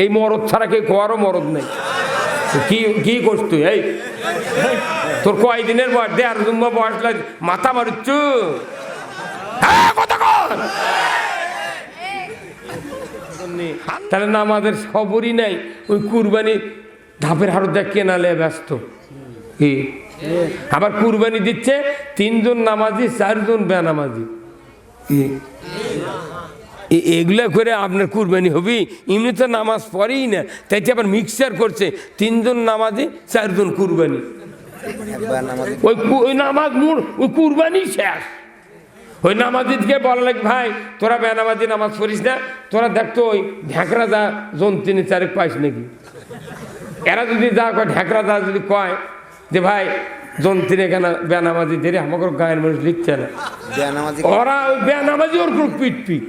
এই মরদ ছাড়া কেউ কোয়ারও মরদ নেই। কি কি করছ তুই? এই, তোর কয়দিনের বয়স? দেড় জুম্বা বয়স লাগ মাথা মারুচ্ছ? হ্যাঁ তাহলে না আমাদের খবরই নাই। ওই কুরবানি ধাপের হাড় দেখ কেনালে ব্যস্ত। কি? আবার কুরবানি দিচ্ছে তিনজন নামাজি, চারজন বেনামাজি। কি? এগুলা করে আপনার কুরবানি হবি এমনি তো নামাজ পড়েই না। তাইতে আবার মিক্সার করছে। তিনজন নামাজি চারজন কুরবানি। ওই ওই নামাজ মুর ওই কুরবানি শেষ। ওই নামাজিদকে বলা লাগ, ভাই, তোরা বেনামাজি নামাজ পড়িস না। তোরা দেখতো ওই ঢেকরা যা জন তিনি চারেক পাইস নাকি? এরা যদি যা কয় ঢেকরা যা যদি কয় যে, ভাই জন তিনি কেন বেনামাজি ধরে আমাকে গায়ের মানুষ লিখছে না। ওরা ওই বেনামাজি ওর খুব পিট পিট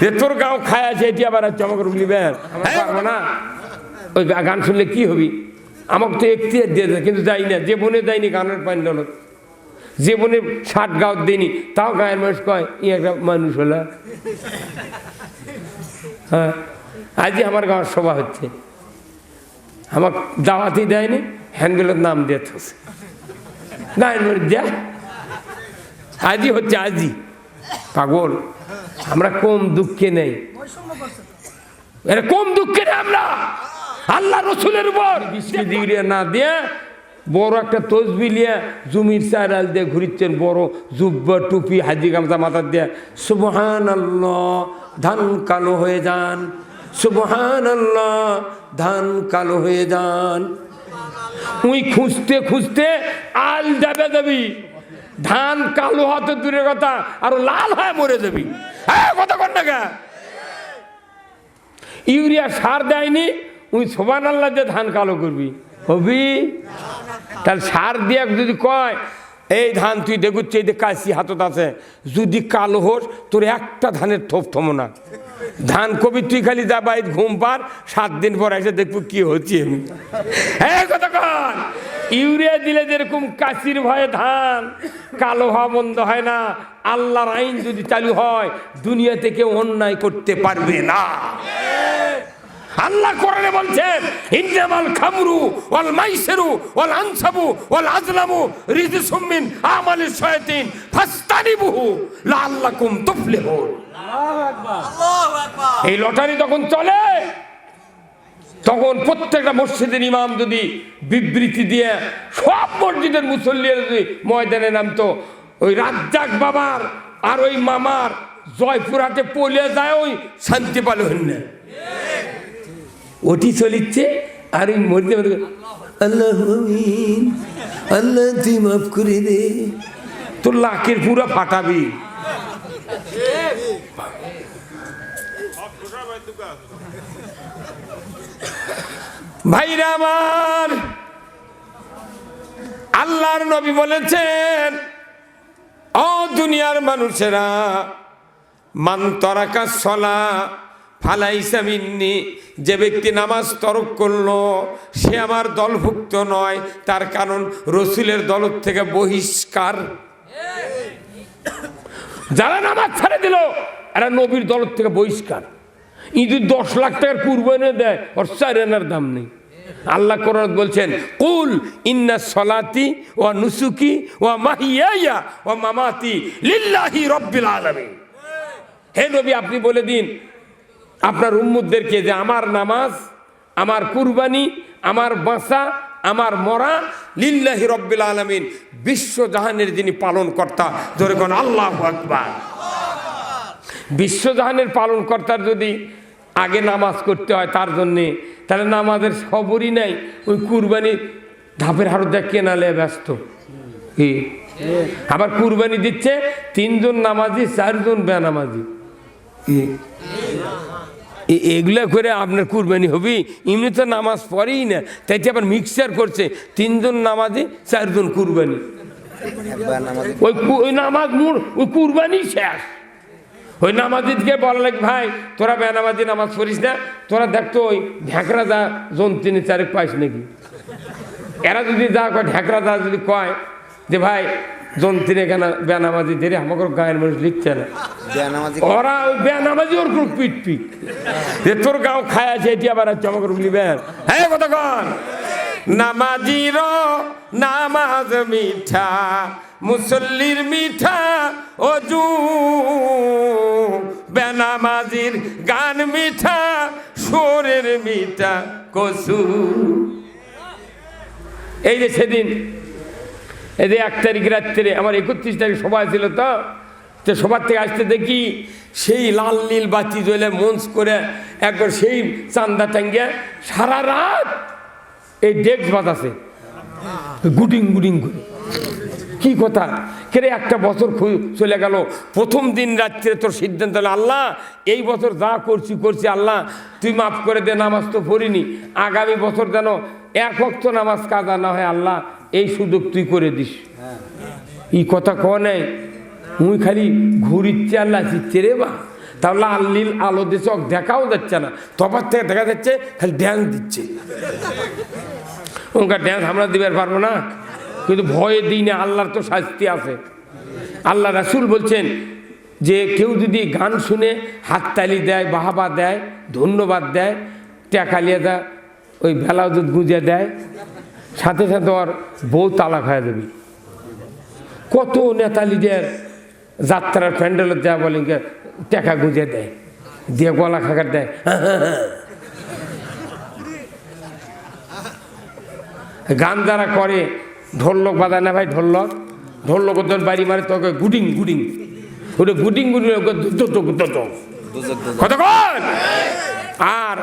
যে তোর গাও খায় আছে এটি আবার আছে আমাকে রুগলি বেন না ওই গান শুনলে কি হবি? আমাকে তো এখতিয়ার দিয়ে কিন্তু যাই না যে বনে গানের প্যান্ডল যে বনে ষাট গাও দিইনি তাও গায়ের মানুষ কয় ই একটা মানুষ হলা। হ্যাঁ আজই আমার গাঁয়ের সভা হচ্ছে। আমার দাওয়াতি দেয়নি হ্যান্ডেলের নাম দিয়ে থসে। গায়ের মানুষ দেয় আজই হচ্ছে আজই। পাগল। আমরা কম দুঃখে নেই। এরা কম দুঃখে নেই আমরা। আল্লাহ রসুলের উপর। দিগড়িয়া না দিয়ে বড় একটা তসবি লিয়া জমির চারাল দিয়ে ঘুরিচ্ছেন, বড় জুব্বা, টুপি, হাজি গামছা মাথার দিয়ে। সুবহান আল্লাহ ধান কালো হয়ে যান। সুবহান আল্লাহ ধান কালো হয়ে যান। উই খুঁজতে খুঁজতে আল যাবে যাবি ধান কালো হাতে দূরের কথা, আর লাল হয়ে মরে যাবি। হ্যাঁ কথা কর না ইউরিয়া সার দেয়নি উই সোবান আল্লাহ দিয়ে ধান কালো করবি। হবি? তাহলে সার দিয়ে যদি কয় এই ধান তুই দেখুচ্ছি, এই যে কাশি হাতত আছে। যদি কালো হোস, তোর একটা ধানের থোপ থমো না। ধান কবি, তুই খালি যা বাইর ঘুম পার, সাত দিন পর এসে দেখব কি হচ্ছে। হ্যাঁ কর ইউরিয়া দিলে যেরকম কাশির ভয়ে ধান কালো হওয়া বন্ধ হয় না, আল্লাহর আইন যদি চালু হয় দুনিয়া থেকে অন্যায় করতে পারবে না। আল্লাহ কোরআনে বলছেন ইন্নামাল খামরু ওয়াল মাইসিরু ওয়াল আনসাবু ওয়াল আজলামু রিজসুম মিন আমালিশ শায়াতিন ফাস্তানিবুহু লাআল্লাকুম তুফলিহুন। এই লটারি তখন চলে। তখন প্রত্যেকটা মসজিদের ইমাম যদি বিবৃতি দিয়ে সব মসজিদের মুসল্লিরা যদি ময়দানে নামতো ওই রাজ্জাক বাবার আর ওই মামার জয়পুরহাটে পলে যায় ওই শান্তি পাল হন ওটি চলিচ্ছে, আর ওই মরিতে মরিতে আল্লাহ আল্লাহ তুই মাফ করে দে। তোর লাখের পুরো ফাটাবি। ভাইরা আমার, আল্লাহর নবী বলেছেন ও দুনিয়ার মানুষেরা, মান তরাকা সলা ফালাইসা মিন্নি, যে ব্যক্তি নামাজ তরক করল, সে আমার দলভুক্ত নয়, তার কারণ রসুলের দল থেকে বহিষ্কার। যারা নামাজ ছেড়ে দিল, এরা নবীর দল থেকে বহিষ্কার। ইঁদুর দশ লাখ টাকার কুরবানি দেয়, ওর দাম নেই। আল্লাহ কোরআন বলছেন, কুল ইন্না সলাতি ও নুসুকি ও মাহিয়া ও মামাতি লিল্লাহি রব্বিল আলামিন। হে নবী, আপনি বলে দিন আপনার উম্মুদদেরকে যে আমার নামাজ, আমার কুরবানি, আমার বাঁচা আমার মরা, লিল্লাহি রব্বিল আলামিন বিশ্বজাহানের যিনি পালন কর্তা ধরে কোন আল্লাহ আকবার। বিশ্বজাহানের পালন কর্তার যদি আগে নামাজ করতে হয় তার জন্যে, তাহলে নামাজের খবরই নাই, ওই কুরবানি ধাপের হাড় দেখ কেনালে ব্যস্ত। কি? আবার কুরবানি দিচ্ছে তিনজন নামাজি, চারজন বেনামাজি। এগুলা করে আপনার কুরবানি হবি। এমনি তো নামাজ পড়েই না। তাইতে আবার মিক্সার করছে। তিনজন নামাজি চারজন কুরবানি। ওই ওই নামাজ মুর ওই কুরবানি শেষ। ওই নামাজিদকে বলা লাগ ভাই তোরা বেনামাজি নামাজ পড়িস না। তোরা দেখতো ওই ঢেকরা যা জন তিনি চারেক পাইস নাকি? এরা যদি যা কয় ঢেকরা যা যদি কয় যে ভাই যন্ত্রে কেন বেনামাজি ধরে আমাকে গায়ের মানুষ লিখছে না। ওরা ওই বেনামাজি ওর খুব পিট পিট যে তোর গাও খায় আছে এটি আবার আছে আমাকে লিবেন হ্যাঁ কথা কন। নামাজির নামাজ মিঠা মুসল্লির মিঠা অজু। বেনামাজির গান মিঠা সোরের মিঠা কসু। এই যে সেদিন এই যে এক তারিখ রাত্রে, আমার একত্রিশ তারিখ সবাই ছিল তো তো সবার থেকে আসতে দেখি সেই লাল নীল বাতি জ্বলে মঞ্চ করে একবার সেই চান্দা টাঙ্গিয়া সারা রাত এই ডেস্ক বাজাছে। গুটিং গুটিং করে। কি কথা? কেরে একটা বছর চলে গেল। প্রথম দিন রাত্রে তোর সিদ্ধান্ত হলো, আল্লাহ, এই বছর যা করছি করছি, আল্লাহ, তুই মাফ করে দে, নামাজ তো পড়িনি। আগামী বছর যেন এক অক্ত নামাজ কাজা না হয়, আল্লাহ এই সুযোগ তুই করে দিস। এই কথা ক নেই, মুই খালি ঘুরিচ্ছে আল্লাহ চিচ্ছে রে বা। তাহলে আল্লিল আলো দিয়ে চোখ দেখাও যাচ্ছে না। তফার থেকে দেখা যাচ্ছে, খালি ড্যান্স দিচ্ছে। ওনকার ড্যান্স আমরা দিবার পারব না। কিন্তু ভয়ে দিই না, আল্লাহর তো শাস্তি আছে। আল্লাহ রাসুল বলছেন যে, কেউ যদি গান শুনে হাততালি দেয়, বাহাবা দেয়, ধন্যবাদ দেয় টেকালিয়ে দেয়, ওই ভেলা দুধ গুঁজে দেয় সাথে সাথে ওর বউ তালাক হয়ে যাবে। কত নেতা লিডার যাত্রার প্যান্ডেলের যা বলেন টাকা গুঁজে দেয়, দিয়ে গলা খাকার দেয়। গান যারা করে, ঢোলক বাজায়, না ভাই ঢোলক? ঢোলক ওদের বাড়ি মারে তোকে গুডিং গুডিং। ওটা গুডিং গুডিং আর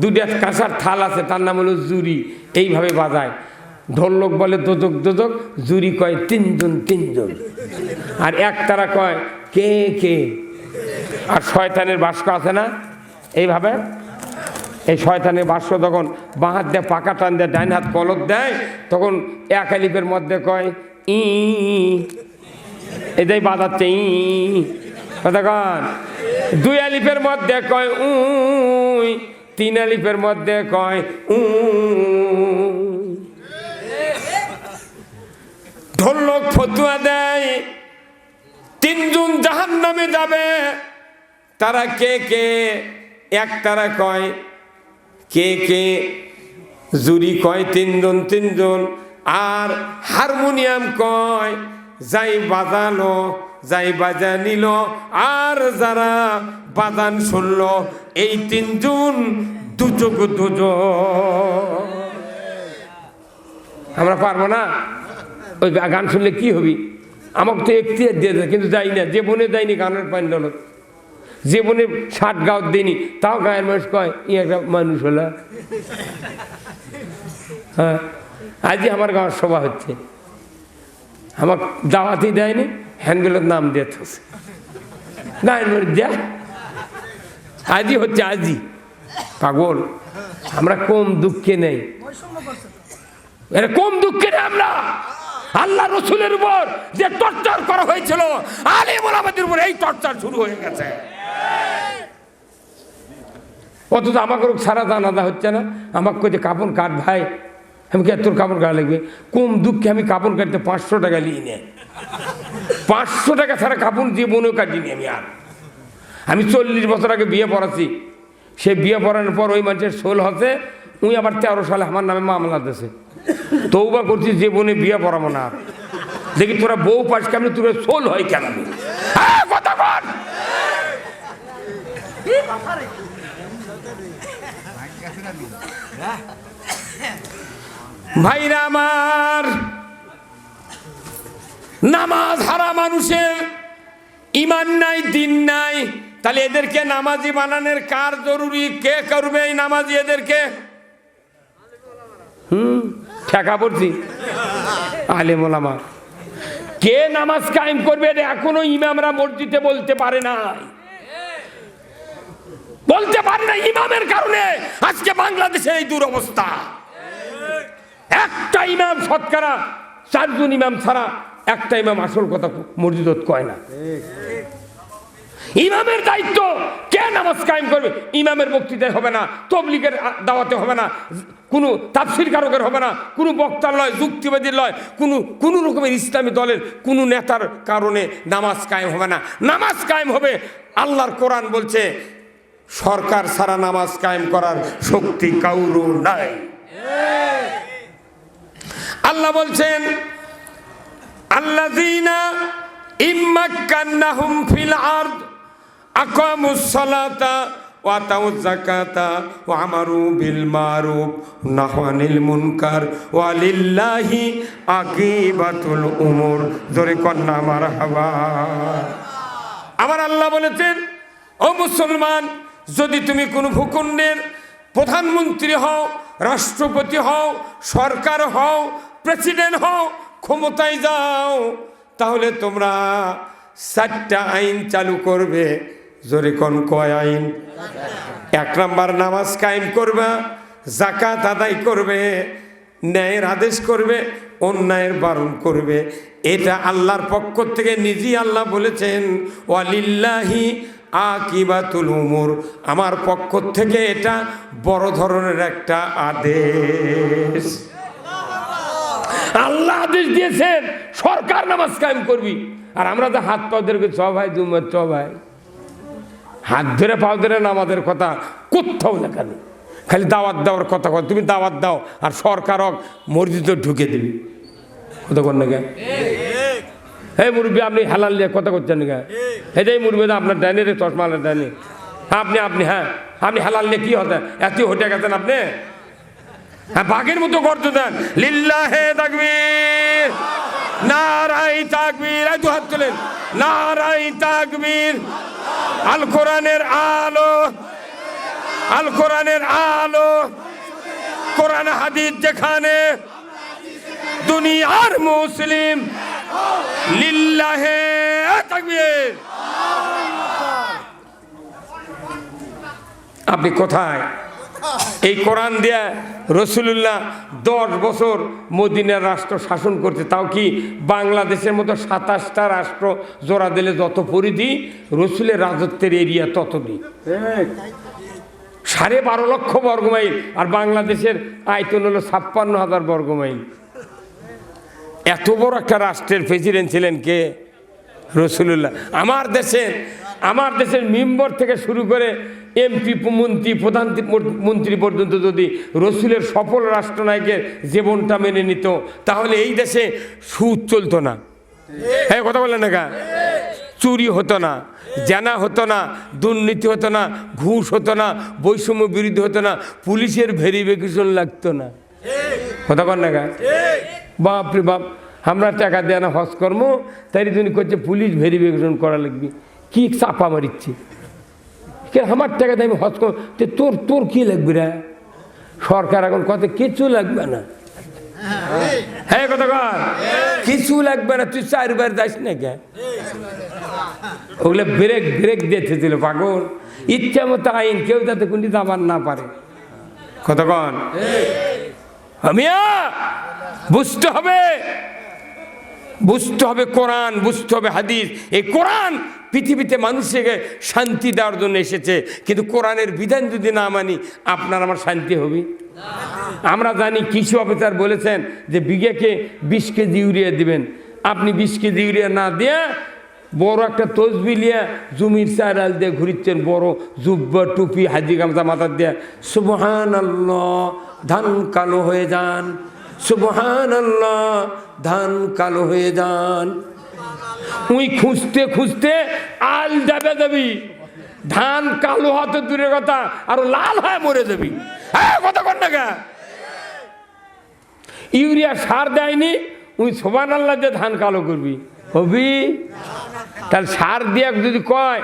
দুটা কাঁসার থাল আছে, তার নাম হলো জুরি এইভাবে বাজায়। ঢোলক বলে, দোদক দোদক, জুরি কয় তিনজন তিনজন। আর এক তারা কয়, কে কে? আর শয়তানের বাস্ক আছে না? এইভাবে? এই শয়তানের বাস্ক তখন বাঁ হাত দিয়ে পাকা টান দেয় ডাইন হাত কলক দেয়, তখন এক আলিপের মধ্যে কয়, ই। এটাই বাজাচ্ছে ই। কতক্ষণ দুই আলিপের মধ্যে কয় উই তিন আলিপের মধ্যে কয়, উ। ঢোলক ফতুয়া দেয়। তিনজন জাহান নামে যাবে। তারা কে কে? এক তারা কয়, কে কে? জুরি কয় তিনজন তিনজন। আর হারমোনিয়াম কয়, যাই বাজানো যাই বাজা নিল। আর যারা বাজান শুনল, এই তিনজন দুযোগ দুজন আমরা পারব না? ওই গান শুনলে কি হবি? আমাকে তো এখতিয়ার দিয়ে দেয়, কিন্তু যাই না, যে বনে যায়নি গানের প্যান্ডলত যে বনে ষাট গাও দিইনি তাও গায়ের মানুষ কয়, ই একটা মানুষ হলো। হ্যাঁ আজই আমার গাঁয়ের সভা হচ্ছে। আমার দাওয়াতি দেয়নি হ্যান্ডগুলোর নাম দিয়ে থসে গায়ের মানুষ দেয়। আজই হচ্ছে আজই। পাগল, আমরা কম দুঃখে নেই। এর কম দুঃখে নেই আমরা। আল্লাহ রসুলের উপর যে টর্চার করা হয়েছিল, আলিমুল আমাদের উপর এই টর্চার শুরু হয়ে গেছে। অথচ আমাকে সারা জানাজা হচ্ছে না। আমাকে কইছে কাপড় কাট ভাই, আমি কে তোর কাপড় কাটা লাগবে? কম দুঃখে আমি কাপড় কাটতে পাঁচশো টাকা নিয়ে নে। পাঁচশো টাকা ছাড়া কাপড় জীবনেও কাটিনি আমি আর। আমি চল্লিশ বছর আগে বিয়ে পড়াচ্ছি সে বিয়ে পড়ানোর পর ওই মানুষের সোল হচ্ছে উই আবার তেরো সালে আমার নামে মামলা দিয়েছে। তৌবা করছি জীবনে বিয়ে পড়াবো না। দেখি তোরা বউ পাস কেমন তোরা সোল হয় কেন? হ্যাঁ, ভাইরা আমার নামাজ হারা মানুষের ইমান নাই দিন নাই তাহলে এদেরকে নামাজি বানানোর কার জরুরি? কে করবে এই নামাজি এদেরকে? হুম। ঠেকা পড়ছি। আলে মোলামা কে নামাজ কায়েম করবে এখনও ইমামরা মসজিদে বলতে পারে না বলতে পারে না ইমামের কারণে। আজকে বাংলাদেশে এই দুরবস্থা। একটা ইমাম শতকরা চারজন ইমাম ছাড়া একটা ইমাম আসল কথা মসজিদত কয় না। ইমামের দায়িত্ব। কে নামাজ কায়েম করবে? ইমামের বক্তৃতায় হবে না, তবলিগের দাওয়াতে হবে না কোনো তাফসির কারকের হবে না, কোনো বক্তার লয়, যুক্তিবাদীর লয়, কোনো কোনো রকমের ইসলামী দলের কোনো নেতার কারণে নামাজ কায়েম হবে না। নামাজ কায়েম হবে, আল্লাহর কোরআন বলছে, সরকার ছাড়া নামাজ কায়েম করার শক্তি কাউরু নাই। আল্লাহ বলছেন, আল্লাযীনা ইম্মাক্কান্নাহুম ফিল আরদ আকামুস সালাতা ওয়া আতাউজ যাকাতা ওয়া আমারু বিল মারুফ মুনকার ওয়া লিল্লাহি আকিবাতুল উমুর। জোরে কন্না মারহাবা। আমার আল্লাহ বলেছেন, ও মুসলমান, যদি তুমি কোনো ভূখণ্ডের প্রধানমন্ত্রী হও, রাষ্ট্রপতি হও, সরকার হও, প্রেসিডেন্ট হও, ক্ষমতায় যাও, তাহলে তোমরা চারটা আইন চালু করবে। জোরে কোন কয় আইন। এক নাম্বার নামাজ কায়েম করবে জাকাত আদায় করবে, ন্যায়ের আদেশ করবে, অন্যায়ের বারণ করবে। এটা আল্লাহর পক্ষ থেকে নিজেই আল্লাহ বলেছেন, ওয়ালিল্লাহি আকিবাতুল উমুর। আমার পক্ষ থেকে এটা বড় ধরনের একটা আদেশ। আল্লাহ আদেশ দিয়েছেন, সরকার নামাজ কায়েম করবি। আর আমরা তো হাত ধরে চ ভাই দুমত চ ভাই। হাত ধরে পাও ধরে নামাজের কথা কোথাও লেখা নেই। খালি দাওয়াত দেওয়ার কথা কথা তুমি দাওয়াত দাও আর সরকার হোক, মসজিদে ঢুকে দিবি। কথা কর না হে মুরব্বী, আপনি হালাল দিয়ে কথা করছেন না এই যে মুরব্বী, আপনার ডাইনি রে, চশমা ডাইনি। আপনি আপনি হ্যাঁ আপনি হালাল নিয়ে কি হতেন এত হটে গেছেন আপনি? হ্যাঁ বাঘের মতো করতে দেন। লিল্লাহে তাকবীর। নারাই তাকবীর, এই হাত তোলেন। নারাই তাকবীর। আল কোরআনের আলো আল কোরআনের আলো। কোরআন হাদিস যেখানে দুনিয়ার মুসলিম, লিল্লাহে তাকবীর। আপনি কোথায়? এই কোরআন দিয়া রসুল্লাহ দশ বছর মদিনার রাষ্ট্র শাসন করতে তাও কি বাংলাদেশের মতো সাতাশটা রাষ্ট্র জোড়া দিলে যত পরিধি রসুলের রাজত্বের এরিয়া তত নেই সাড়ে বারো লক্ষ বর্গমাইল আর বাংলাদেশের আয়তন হলো ছাপ্পান্ন হাজার বর্গমাইল এত বড় একটা রাষ্ট্রের প্রেসিডেন্ট ছিলেন কে? রসুল্লাহ আমার দেশের আমার দেশের মেম্বর থেকে শুরু করে এমপি মন্ত্রী, প্রধান মন্ত্রী পর্যন্ত যদি রসুলের সফল রাষ্ট্রনায়কের জীবনটা মেনে নিত, তাহলে এই দেশে সুদ চলতো না। হ্যাঁ কথা বললেন না কা? চুরি হতো না, জানা হতো না, দুর্নীতি হতো না, ঘুষ হতো না, বৈষম্য বিরোধী হতো না, পুলিশের ভেরিফিকেশন লাগতো না। কথা কর না গা বাপ রে বাপ, আমরা টাকা দেয় না হজ কর্ম, তাই জন্য করছে পুলিশ ভেরিফিকেশন করা লাগবে। কি চাপা মারিচ্ছে? কে আমার টাকা দিয়ে আমি হজ তে তোর তোর কি লাগবে রে? সরকার এখন কত কিছু লাগবে না। হ্যাঁ কথা কর। কিছু লাগবে না, তুই চারবার যাস না কে? ওগুলো ব্রেক ব্রেক দিতে ছিল পাগল। ইচ্ছা মতো আইন, কেউ যাতে কোনটি দাবার না পারে। কতক্ষণ আমিয়া, বুঝতে হবে। বুঝতে হবে কোরআন, বুঝতে হবে হাদিস। এই কোরআন পৃথিবীতে মানুষকে শান্তি দেওয়ার জন্য এসেছে। কিন্তু কোরআনের বিধান যদি না মানি, আপনার আমার শান্তি হবে। আমরা জানি কৃষি অফিসার বলেছেন যে বিঘেকে বিশ কেজি ইউরিয়া দিবেন। আপনি বিশ কেজি ইউরিয়া না দিয়ে বড় একটা তসবি লিয়া জমির চারাল দিয়ে ঘুরিচ্ছেন, বড় জুব্বা, টুপি, হাজি গামছা মাথার দিয়ে। সুবহান আল্লাহ ধান কালো হয়ে যান। সুবহান আল্লাহ ধান কালো হয়ে যান। উই খুঁজতে খুঁজতে আল যাবে যাবি ধান কালো হতে দূরের কথা, আর লাল হয়ে মরে যাবি। হ্যাঁ ইউরিয়া সার দেয়নি, উই সোবান আল্লাহ দিয়ে ধান কালো করবি। হবি? তাহলে সার দিয়া যদি কয়,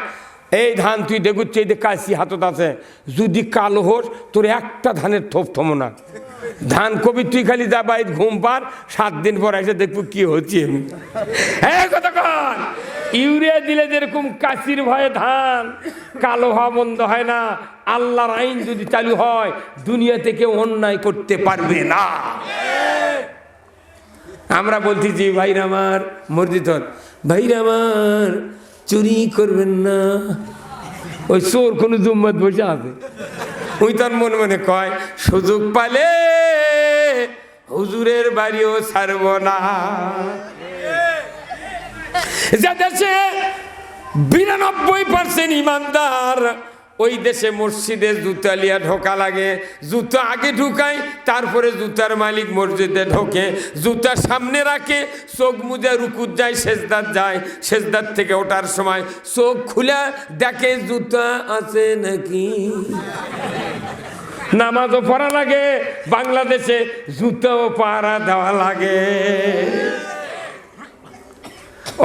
এই ধান তুই দেখুচ্ছি, এই যে কাশি হাতত আছে, যদি কালো হোস, তোর একটা ধানের থোপ থমো না। ধান কবি, তুই খালি যা বাইর ঘুম পার, সাত দিন পর এসে দেখব কি হচ্ছে। হ্যাঁ ইউরিয়া দিলে যেরকম কাশির ভয়ে ধান, কালো হওয়া বন্ধ হয় না। আল্লাহর আইন যদি চালু হয় দুনিয়া থেকে অন্যায় করতে পারবে না। আমরা বলছি যে, ভাইরা আমার মসজিদ ভাইরা আমার, চুরি করবেন না। ওই চোর কোনো জুম্মত বসে আছে। ওই মনে মনে কয়, সুযোগ পালে হুজুরের বাড়িও ছাড়ব না। যে দেশে বিরানব্বই পার্সেন্ট ইমানদার ওই দেশে মসজিদে জুতা লিয়া ঢোকা লাগে। জুতা আগে ঢুকায়, তারপরে জুতার মালিক মসজিদে ঢোকে। জুতা সামনে রাখে, চোখ মুজে রুকুত যায়, সেজদার যায়। সেজদার থেকে ওঠার সময় চোখ খুলে দেখে জুতা আছে নাকি। নামাজও পড়া লাগে, বাংলাদেশে জুতাও পাড়া দেওয়া লাগে।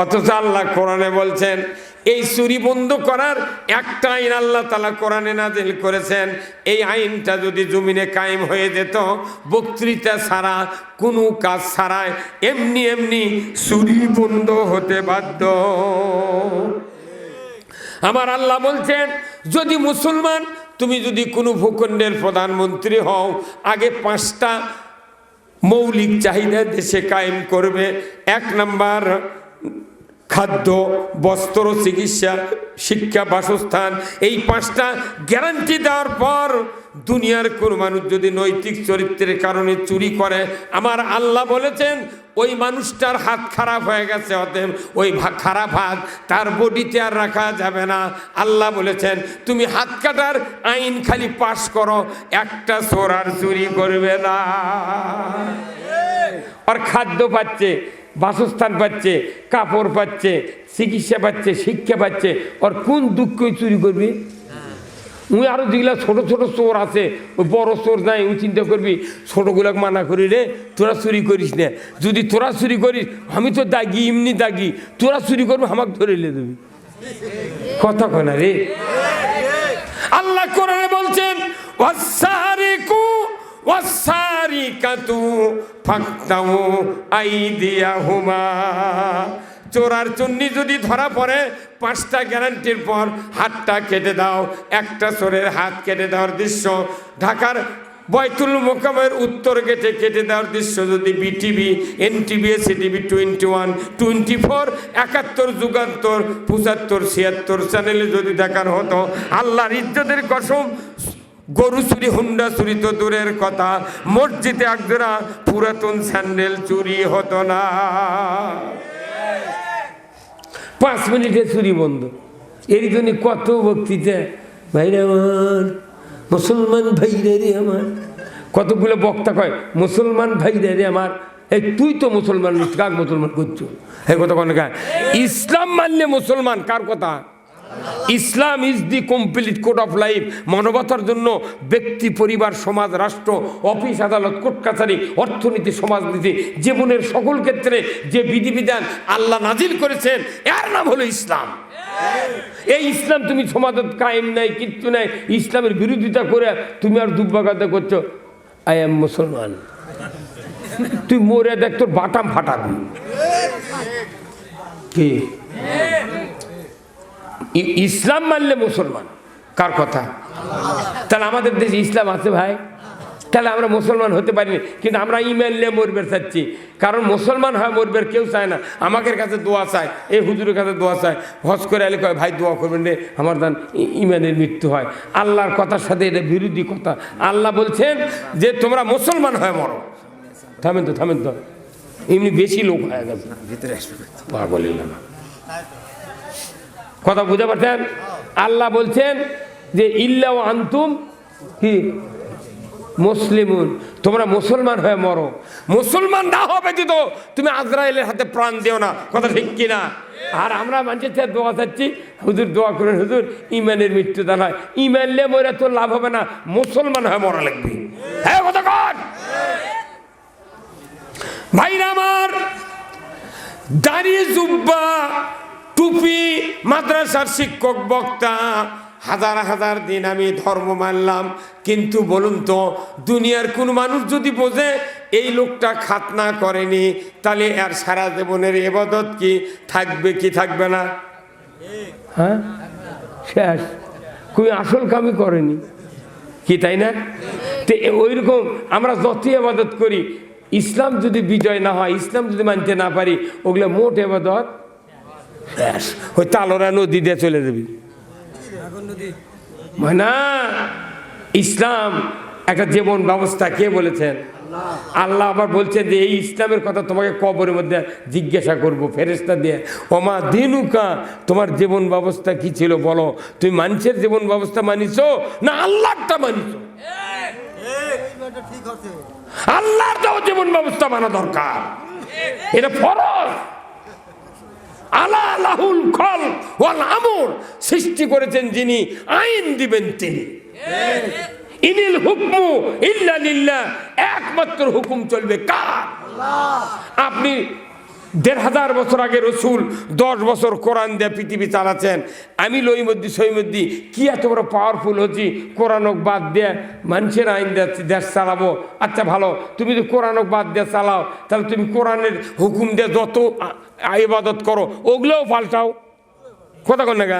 অথচ আল্লাহ কোরআনে বলছেন এই চুরি বন্ধ করার একটা আইন আল্লাহ তালা কোরআনে নাজিল করেছেন। এই আইনটা যদি জমিনে কায়েম হয়ে যেত, বক্তৃতা ছাড়া, কোনো কাজ ছাড়াই এমনি এমনি চুরি বন্ধ হতে বাধ্য। আমার আল্লাহ বলছেন, যদি মুসলমান, তুমি যদি কোনো ভূখণ্ডের প্রধানমন্ত্রী হও, আগে পাঁচটা মৌলিক চাহিদা দেশে কায়েম করবে। এক নাম্বার খাদ্য, বস্ত্র, চিকিৎসা, শিক্ষা, বাসস্থান, এই পাঁচটা গ্যারান্টি দেওয়ার পর দুনিয়ার কোন মানুষ যদি নৈতিক চরিত্রের কারণে চুরি করে, আমার আল্লাহ বলেছেন, ওই মানুষটার হাত খারাপ হয়ে গেছে, অতএব ওই খারাপ হাত তার বডিতে আর রাখা যাবে না। আল্লাহ বলেছেন, তুমি হাত কাটার আইন খালি পাশ করো, একটা চোর আর চুরি করবে না। আর খাদ্য পাচ্ছে বাসস্থান পাচ্ছে কাপড় পাচ্ছে চিকিৎসা পাচ্ছে শিক্ষা পাচ্ছে। আর কোন দুঃখ চুরি করবি? উই আরও যেগুলা ছোট ছোট চোর আছে ওই বড় চোর নাই ওই চিন্তা করবি ছোটগুলাকে মানা করি রে তোরা চুরি করিস না। যদি তোরা চুরি করিস আমি তো দাগি এমনি দাগি। তোরা চুরি করবি আমাকে ধরে লে দেবি। কথা কয় না রে? আল্লাহ কোরআনে বলছেন ওয়াসারিকু ওয়াসারিকাতু ফাক্তাউ আইদিয়াহুমা চোরার চুন্নি যদি ধরা পড়ে, পাঁচটা গ্যারান্টির পর হাতটা কেটে দাও, একটা চোরের হাত কেটে দেওয়ার দৃশ্য। ঢাকার বয়তুল মোকামের উত্তর গেটে কেটে দেওয়ার দৃশ্য যদি BTV NTV CTV twenty one twenty four Ekattor Jugantor পঁচাত্তর, ছিয়াত্তর চ্যানেলে যদি দেখার হতো, আল্লাহর ইজ্জতের কসম গরু চুরি, হুন্ডা চুরি তো দূরের কথা। মসজিদে একজোড়া পুরাতন স্যান্ডেল চুরি হতো না। পাঁচ মিনিটে চুরি বন্ধ। এর জন্য কত বক্তৃতা। ভাইরা আমার, মুসলমান ভাইরা রে আমার। কতগুলো বক্তা কয়, মুসলমান ভাইরা রে আমার। এই তুই তো মুসলমান কার মুসলমান করছ? এই কথা কোন ইসলাম মানলে মুসলমান, কার কথা? Islam is the complete code of life মানবতার জন্য ব্যক্তি, পরিবার, সমাজ, রাষ্ট্র, অফিস, আদালত কোর্ট কাছারি অর্থনীতি, সমাজনীতি, জীবনের সকল ক্ষেত্রে যে বিধিবিধান আল্লাহ নাজিল করেছেন, এর নাম হলো ইসলাম। এই ইসলাম তুমি সমাজত কায়েম নাই, কিচ্ছু নাই। ইসলামের বিরোধিতা করে তুমি আর দুব্বাগাতা করছ। আই এম মুসলমান। তুই মরে দেখ, তোর বাটাম ফাটাবি। কি? ইসলাম মানলে মুসলমান। কার কথা? তাহলে আমাদের দেশে ইসলাম আছে ভাই। তাহলে আমরা মুসলমান হতে পারিনি কিন্তু আমরা ইমান নিয়ে মরবের চাচ্ছি। কারণ মুসলমান হয় মরবের কেউ চায় না। আমাদের কাছে দোয়া চায় এই হুজুরের কাছে দোয়া চায়। হজ করে এলে কয় ভাই দোয়া করবেন রে আমার দান ইমানের মৃত্যু হয়। আল্লাহর কথার সাথে এটা বিরোধী কথা। আল্লাহ বলছেন যে তোমরা মুসলমান হয় মরো। থামেন তো থামেন তো। এমনি বেশি লোক হয়ে গেছে। ভিতরে আসবে। পাগলের না। কথা বুঝতে পারছেন? আল্লাহ বলছেন যে, ইল্লা ও আন্তুম কি? মুসলিমুন। তোমরা মুসলমান হয়ে মরো। মুসলমান না হবে দিত তুমি আজরাইলের হাতে প্রাণ দিও না। কথা ঠিক কিনা আর আমরা মানুষের থেকে দোয়া চাচ্ছি, হুজুর, দোয়া করেন, হুজুর, ইমানের মৃত্যু দান হয়। ইমান লে মরে তোর লাভ হবে না। মুসলমান হয়ে মরা লাগবে। হ্যাঁ কথা কর ভাইরা আমার দাঁড়িয়ে জুব্বা টুপি মাদ্রাসার শিক্ষক বক্তা, হাজার হাজার দিন আমি ধর্ম মানলাম। কিন্তু বলুন তো, দুনিয়ার কোন মানুষ যদি বোঝে, এই লোকটা খাতনা করেনি, তাহলে আর সারা জীবনের এবাদত কি, থাকবে কি থাকবে না? হ্যাঁ? শেষ। কই আসল কামই করেনি। কি, তাই না? তো ওই রকম আমরা যতই আবাদত করি, ইসলাম যদি বিজয় না হয়, ইসলাম যদি মানতে না পারি, ওগুলো মোট এবাদত ব্যাস। ওই তালোরা নদী দিয়ে চলে যাবি। না ইসলাম, একটা জীবন ব্যবস্থা কে বলেছেন? আল্লাহ আবার বলছে যে, এই ইসলামের কথা তোমাকে কবরের মধ্যে জিজ্ঞাসা করব ফেরেস্তা দিয়ে। ওমা দিনুকা, তোমার জীবন ব্যবস্থা কি ছিল বলো? তুমি মানুষের জীবন ব্যবস্থা মানিছ না আল্লাহটা মানিছ? আল্লাহর দেওয়া জীবন ব্যবস্থা মানা দরকার। এটা ফরজ। আলা লাহুল খল ওয়াল আমর সৃষ্টি করেছেন যিনি আইন দিবেন তিনি। ইনিল হুকমু ইল্লা লিল্লাহ একমাত্র হুকুম চলবে কার? আপনি দেড় হাজার বছর আগে রসুল দশ বছর কোরআন দিয়ে পৃথিবী চালাচ্ছেন। আমি লইমদ্দি, সৈমদ্দি, কি এত বড় পাওয়ারফুল হচ্ছি? কোরআনক বাদ দিয়ে মানুষের আইন দিয়ে দেশ চালাবো। আচ্ছা ভালো। তুমি যদি কোরআনক বাদ দিয়ে চালাও, তাহলে তুমি কোরআনের হুকুম দিয়ে যত ইবাদত করো, ওগুলোও পাল্টাও। কথা কন না?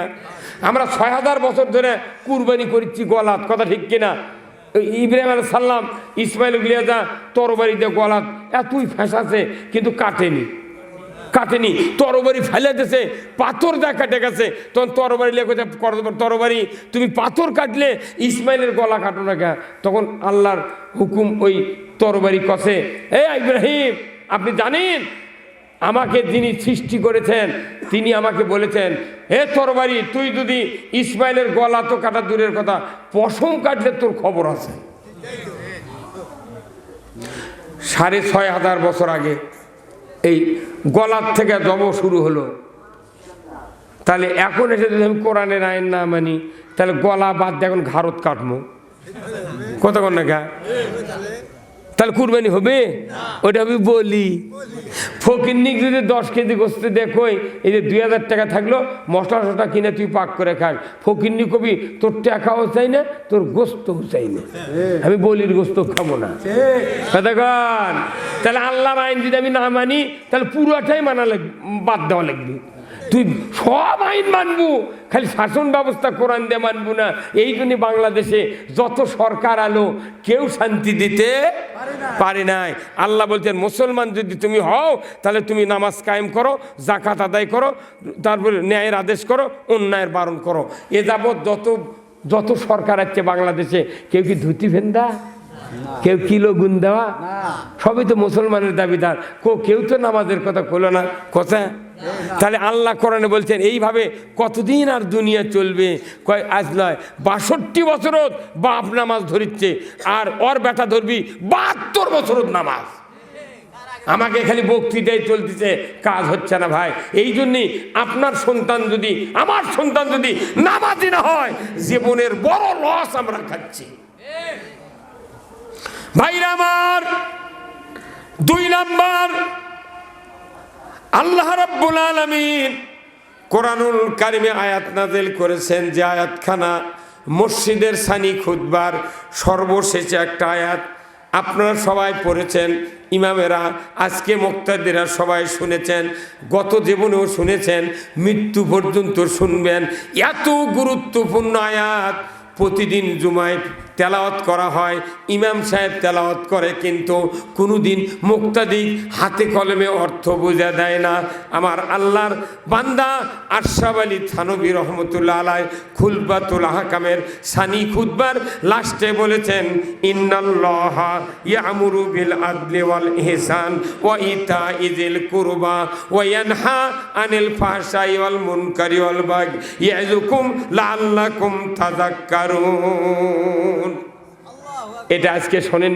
আমরা ছয় হাজার বছর ধরে কুরবানি করছি গলাত, কথা ঠিক কিনা? ইব্রাহিম আল সাল্লাম ইসমাইল গলিয়াজা তরবারিতে গলাত, এতই ফেঁসাছে কিন্তু কাটেনি। কাটেনি। তরবারি ফেলে দিয়েছে পাথর যা কাটে গেছে, তখন তরবারি লেগে তরবারি, তুমি পাথর কাটলে ইসমাইলের গলা কাটো না তখন আল্লাহর হুকুম ওই তরবারি কষে এ ইব্রাহিম, আপনি জানেন, আমাকে যিনি সৃষ্টি করেছেন, তিনি আমাকে বলেছেন, হে তরবারি, তুই যদি ইসমাইলের গলা তো কাটা দূরের কথা, পশম কাটলে তোর খবর আছে। সাড়ে ছয় হাজার বছর আগে এই গলার থেকে দম শুরু হলো। তাহলে এখন এসে যদি আমি কোরআনের আইন না মানি, তাহলে গলা বাদ দিয়ে এখন ঘারত কাটবো। কতক্ষণ না তাহলে কুরবানি হবে? ওটা আমি বলি। ফকিরনিক যদি দশ কেজি গোস্ত দেখোই এই যে দুই হাজার টাকা থাকল মশলা টসলা কিনে তুই পাক করে খাস। ফকিরনি কবি তোর টাকাও চাই না তোর গোস্তও চাই না। আমি বলির গোস্ত খাব না। কতক্ষণ তাহলে আল্লাহর আইন যদি আমি না মানি তাহলে পুরোটাই মানা লাগবে বাদ দেওয়া লাগবে। তুই সব আইন মানবো খালি শাসন ব্যবস্থা কোরআন দিয়ে মানবো না। এই জন্য বাংলাদেশে যত সরকার আলো কেউ শান্তি দিতে পারে নাই। আল্লাহ বলছেন মুসলমান যদি তুমি হও তাহলে তুমি নামাজ কায়েম করো জাকাত আদায় করো তারপরে ন্যায়ের আদেশ করো অন্যায়ের বারণ করো। এ যাবৎ যত যত সরকার আছে বাংলাদেশে কেউ কি ধুতি ফেন্দা? কেউ কিলো গুণ দেওয়া? সবই তো মুসলমানের দাবিদার। কো- কেউ তো নামাজের কথা বলো না। কথা? তাহলে আল্লাহ কোরআনে বলছেন, এইভাবে কতদিন আর দুনিয়া চলবে? কয়, আজ নয়, বাষট্টি বছরত বাপ নামাজ ধরিচ্ছে, আর ওর বেটা ধরবি বাহাত্তর বছরত নামাজ। আমাকে খালি বক্তৃতায় চলতেছে, কাজ হচ্ছে না ভাই। এই জন্যই আপনার সন্তান যদি, আমার সন্তান যদি নামাজি না হয়, জীবনের বড় লস আমরা খাচ্ছি। ভাইরা আমার, দুই নাম্বার, আল্লাহ রাব্বুল আলামিন কোরআনুল কারিমে আয়াত নাজেল করেছেন যে আয়াতখানা মসজিদের সানি খুদবার সর্বশেষে একটা আয়াত। আপনারা সবাই পড়েছেন, ইমামেরা, আজকে মুক্তাদিরা সবাই শুনেছেন, গত জীবনেও শুনেছেন, মৃত্যু পর্যন্ত শুনবেন। এত গুরুত্বপূর্ণ আয়াত প্রতিদিন জুমায় তেলাওয়াত করা হয়, ইমাম সাহেব তেলাওয়াত করে কিন্তু কোনোদিন মুক্তাদিক হাতে কলমে অর্থ বোঝা দেয় না। আমার আল্লাহর বান্দা আশরাফ আলী থানবী রহমতুল্লাহ আলাই খুলবাতুল হাকামের সানি খুদবার লাস্টে বলেছেন, ইন্নাল্লাহ ইয়ামুরু বিল আদলি ওয়াল ইহসান ওয়া ইতা ইজিল কুরবা ওয়া ইয়ানহা আনিল ফাহশাই ওয়াল মুনকারি ওয়াল বাগ ইয়াযুকুম লাআল্লাকুম তাযাক্কারুন। এটা আজকে শোনেন